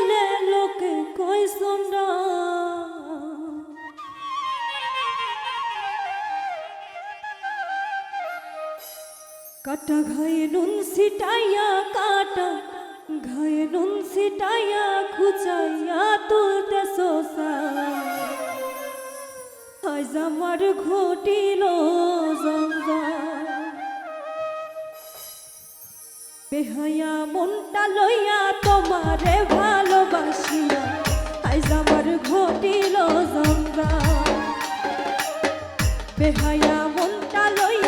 বলে লোকে কই শুনরা কাটা ঘায়ে নুন সিটাইয়া কাটা ঘায়ে নুন সিটাইয়া খুচাইয়া তুলতে সোসা আজ আমার ঘটিল বেহায়া মনটা লইয়া তোমারে ভালোবাসিয়া। আজ আমার ঘটিল জঙ্গা বেহায়া মনটা লইয়া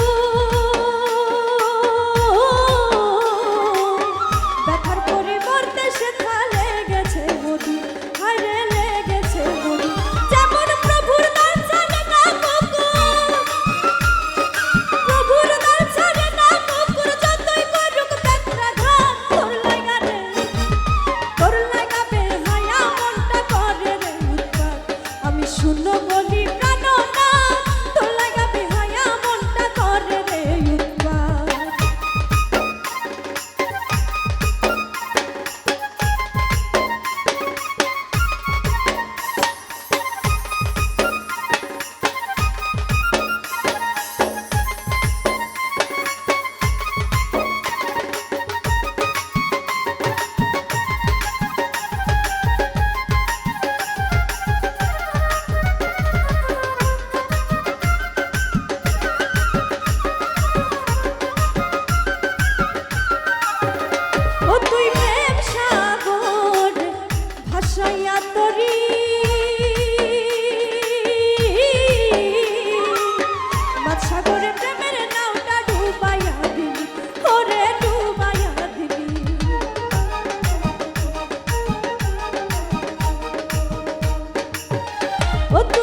ಒತ್ತು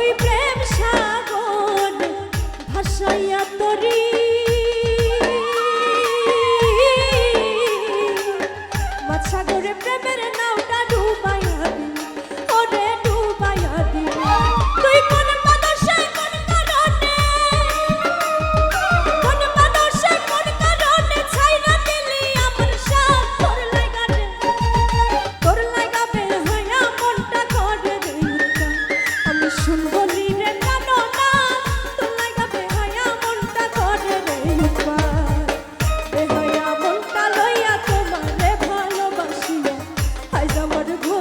আজ আমার ঘর